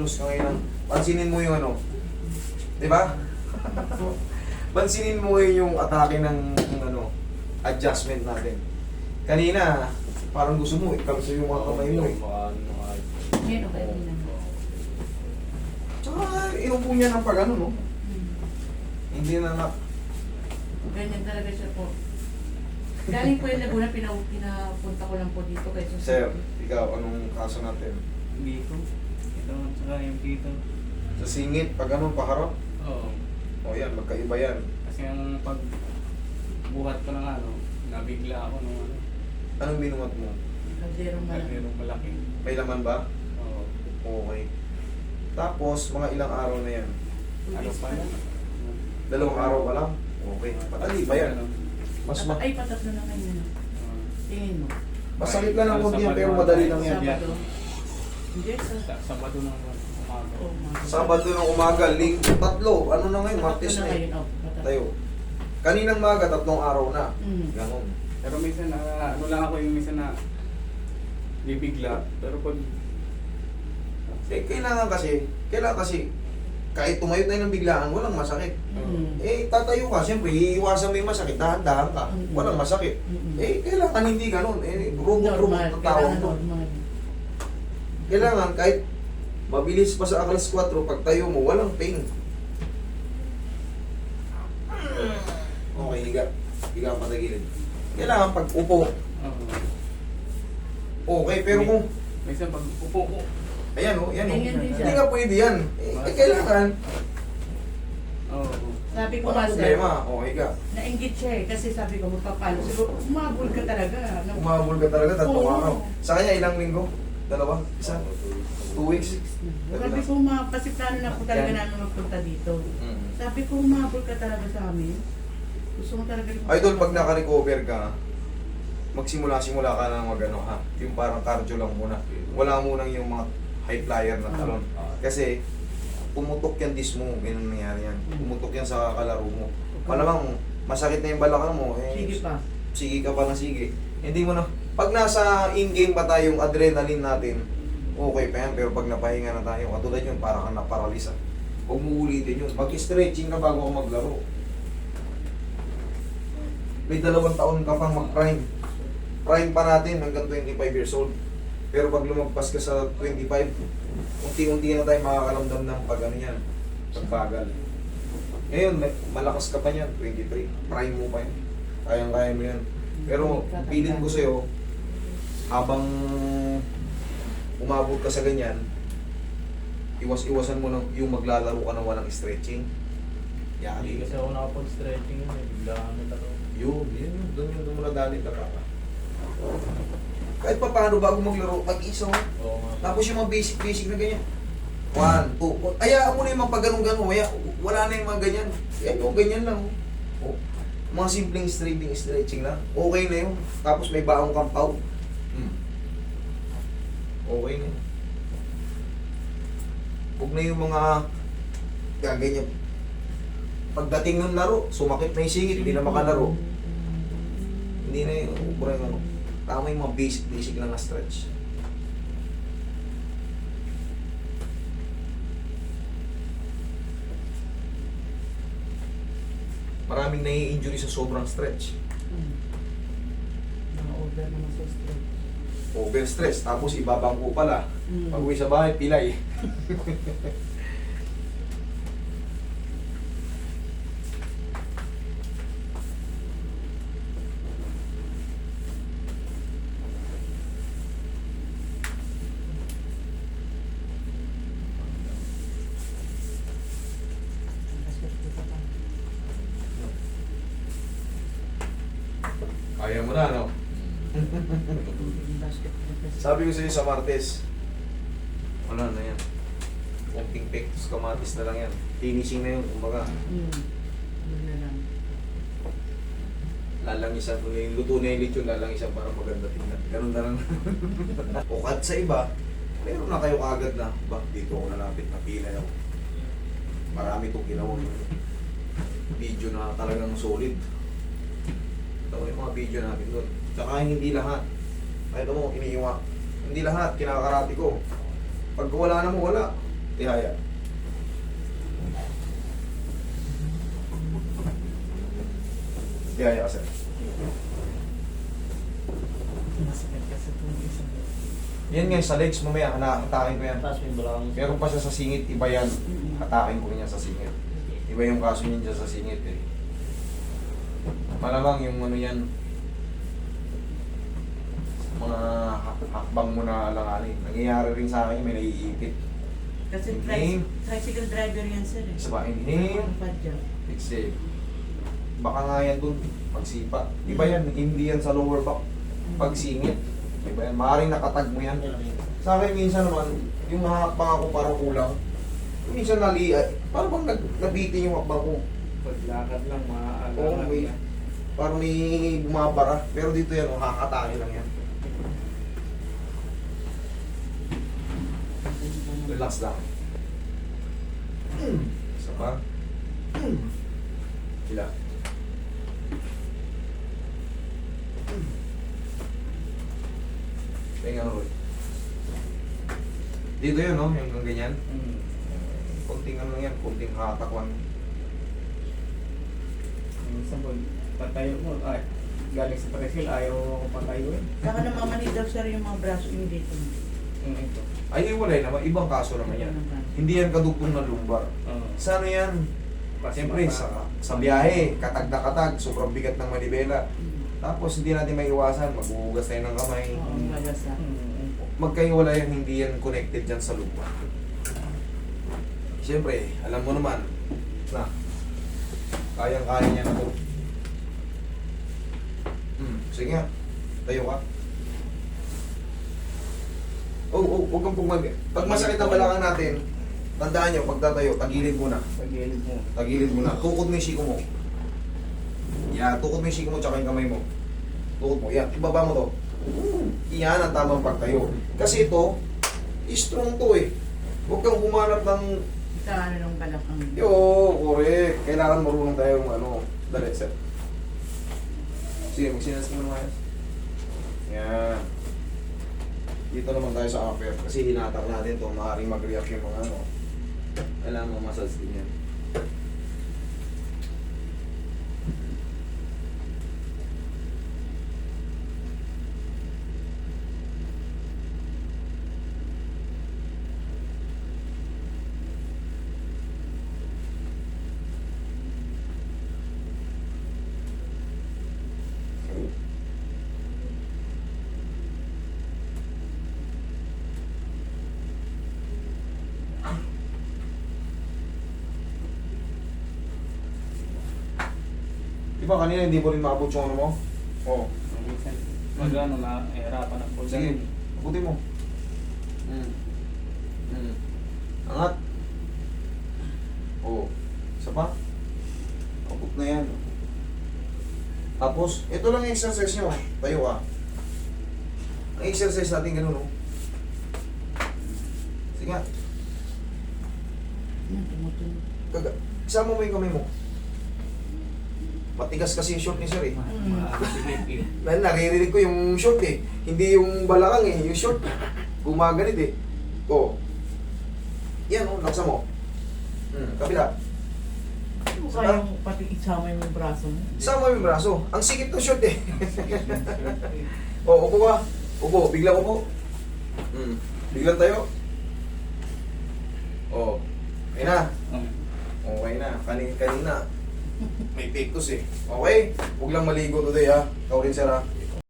close ka ngayon. Pansinin mo yung ano. Di ba? Pansinin mo yung atake ng, ng ano, adjustment natin. Kanina, parang gusto mo, ikalso yung mga kamay mo eh. Yan, okay, okay lang. Tsaka, inupo niya ng pag ano, no? Hmm. Hindi na na, Ganyan talaga siya po. Galing po yung Laguna, pina, pinapunta ko lang po dito kay. Sir, ikaw, anong kaso natin? Dito. Ito, saka yung dito. Sa singit, pag ano, paharap? Oo. O yan, magkaiba yan. Kasi yung pag buhat ko ng ano, nabigla ako nung ano. Anong binuhat mo? Kalderong malaki. Nagmerong malaki. May laman ba? Oo. Okay. Tapos, mga ilang araw na yan? Ano pa na? Dalawang araw pa lang? Okay. Madali pa yan. Mas ma Ay, patatlo na kayo na. Tingin mo. masakit lang ng konti yan, pero madali lang yan. Sabado. Hindi, sa... Sa Sabado ng umaga. Sabado ng umaga, linggo, tatlo. Ano na ngayon? Martes na eh. ngayon, oh. Tayo. Kaninang maga, tatlong araw na. Mm. Ganon. Pero minsan, na, ano lang ako yung minsan na bibigla. Pero pag Eh, kailangan kasi, kailangan kasi, kahit tumayo tayo ng biglaan, walang masakit. Mm. Eh, tatayo ka, siyempre, iiwasan mo yung masakit, dahan-dahan ka, walang masakit. Mm. Eh, kailangan hindi ganun. Eh, robot-robot na mo. normal. Kailangan, kahit mabilis pa sa alas 4, pag tayo mo, walang pain. Okay, higa. Higa ang patagilid. Kailangan pag upo, Oo. okay, pero kung, minsan pag upo ko, ayan o, yan o, Ganyan din siya. hindi nga pwede yan. Eh, eh, kailangan, oo. Sabi ko walang sir, problema. O, higa. nainggit siya eh. Kasi sabi ko, magpapalo. Siguro, umabol ka talaga. Umabol ka talaga, tatlong Oo. araw. Sa kanya, ilang linggo? Dalawa? Isa? Two weeks? Sabi ko, mapasiplano na po talaga namin magpunta dito. Mm. Sabi ko, umabol ka talaga sa amin. Gusto mo talaga Idol, pag naka-recover ka, magsimula-simula ka na mag ano ha, yung parang cardio lang muna. Wala munang yung mga high flyer na talon. Kasi, pumutok yan disc mo, ganun nangyari yan. Pumutok yan sa kalaro mo. Malamang, masakit na yung balakang mo, eh, Sige pa. sige ka pa ng sige. Hindi mo na, pag nasa in-game pa tayong adrenaline natin, okay pa yan, pero pag napahinga na tayo, katulad yun, parang kang naparalisa. Huwag mo ulitin yun. Mag-stretching ka bago ka maglaro. May dalawang taon ka pang mag-prime. Prime pa natin hanggang 25 years old. Pero pag lumagpas ka sa 25, unti-unti na tayo makakalamdam ng pag ano yan, pagbagal. Ngayon, malakas ka pa niyan, 23. Prime mo pa yan. Kayang-kaya mo yan. Pero, feeling ko sa'yo, habang umabot ka sa ganyan, iwas-iwasan mo ng yung maglalaro ka ng walang stretching. Yan. Hindi kasi ako nakapag-stretching yun eh. Bigla kami taro. Yun, yun yun. Doon yung doon mo nadali ka ka. Kahit pa paano bago maglaro, mag-isa mo. Oo nga. Tapos yung mga basic-basic na ganyan. One, two. Hayaan mo na yung mga pag ganun-ganun. Wala, na yung mga ganyan. Yan yung ganyan lang. Oh. Mga simpleng stretching, stretching lang. Okay na yun. Tapos may baong kang pau. Hmm. Okay na yun. Huwag na yung mga gaganyan. Pagdating ng laro, sumakit na yung singit, hindi na makalaro. Hindi na yung ubra yung ano. Tama yung mga basic, basic lang na stretch. Maraming nai-injury sa sobrang stretch. Hmm. Mga-order naman sa stress. Overstress, tapos ibabangko pala. Mm. Pag uwi sa bahay, pilay. Kaya mo na, no? Sabi ko sa'yo sa Martes, wala na yan. Konting pectus kamatis na lang yan. Finishing na yun, kumbaga. Hmm. Yun na lang. Lalangisan ko na yung luto na yung lechon, lalangisan para maganda tingnan. Ganun na lang. o kahit sa iba, meron na kayo kagad na, ba, dito ako nalapit na pila ako. Marami itong ginawa video na talagang solid. Ito yung mga video natin doon. Tsaka hindi lahat. Kahit mo, iniiwa. Hindi lahat, kinakarati ko. Pag wala na mo, wala. Tihaya. Tihaya ka, sir. Masakit kasi isang. Yan nga, sa legs mamaya, hanahatakin ko yan. Meron pa siya sa singit, iba yan. Hatakin ko rin yan sa singit. Iba yung kaso niya dyan sa singit eh. Malamang yung ano yan, mga hakbang mo na alanganin. Nangyayari rin sa akin, may naiipit. Kasi Inhale. tri- tricycle driver yan sir eh. Isa pa, inhale, Ang padya. exhale. Baka nga yan dun, pagsipa. Iba yan, hindi yan sa lower back. Pagsingit. Iba yan, maaaring nakatag mo yan. Sa akin minsan naman, yung hakbang ako parang kulang. Minsan nali, ay, parang bang nag, nabitin yung hakbang ko. Paglakad lang, maaalangan Oo, may, parang may bumabara. Pero dito yan, oh, lang yan. Relax lang. Isa pa. Sila. Tingnan mo. Dito yun, no? Yung ganyan. Mm. Kunting ano lang yan, kunting hatak lang. Minsan po, patayo mo, ay, galing sa tricycle, ayaw ko patayuin. Saka namamanid daw sir yung mga braso yung dito. Ito. Ay, hiwalay naman. Ibang kaso naman yan. Hindi yan kadugtong na lumbar. Oo. Sa ano yan? Siyempre, sa, sa biyahe, katag na katag, sobrang bigat ng manibela. Tapos hindi natin may iwasan, maghuhugas tayo ng kamay. Mm. Magkahiwalay yan, hindi yan connected dyan sa lupa. Siyempre, alam mo naman, na, kayang-kaya niya na to. Hmm, sige nga, tayo ka. Oh, oh, huwag kang pumag... Pag masakit ang balakang natin, tandaan nyo, pagtatayo, tagilid muna. Sa gilid mo. Tagilid mo na. Tukod mo yung siko mo. Yan, tukod mo yung siko mo tsaka yung kamay mo. Tukod mo. Yan, ibaba mo to. Yan ang tamang pagtayo. Kasi ito, strong to eh. Huwag kang humanap ng, Ika ano ng balakang. yo, correct. Kailangan marunong tayo ng ano. Dali, sir. Sige, magsinas mo naman. Yan. Dito naman tayo sa upper. Kasi hinatak natin to Maaaring mag-react yung mga ano. Kailangan mo massage yan. Ba kanina hindi mo rin maabot yung ano mo? Oo. Mag ano na, hirapan ako. Sige, abutin mo. Mm. Mm. Angat. Oo. Isa pa. Abot na yan. Tapos, ito lang yung exercise nyo. Tayo ka. Ang exercise natin ganun, no? Sige nga. Isama mo yung kamay mo. Matigas kasi yung short ni sir eh. Maasigit Dahil naririnig ko yung short eh. Hindi yung balakang eh. Yung short, gumaganit eh. Oo. Yan o, laksa mo. Hmm, kapila. Ano kaya pati isama yung braso mo? Sama mo yung braso. Ang sikip ng short eh. O, upo ka. Upo, biglang upo. Hmm. Biglang tayo. O. Okay na. Okay na. Kanin kanina. May pectus eh. Okay? Huwag lang maligo today ha. Ikaw rin sir.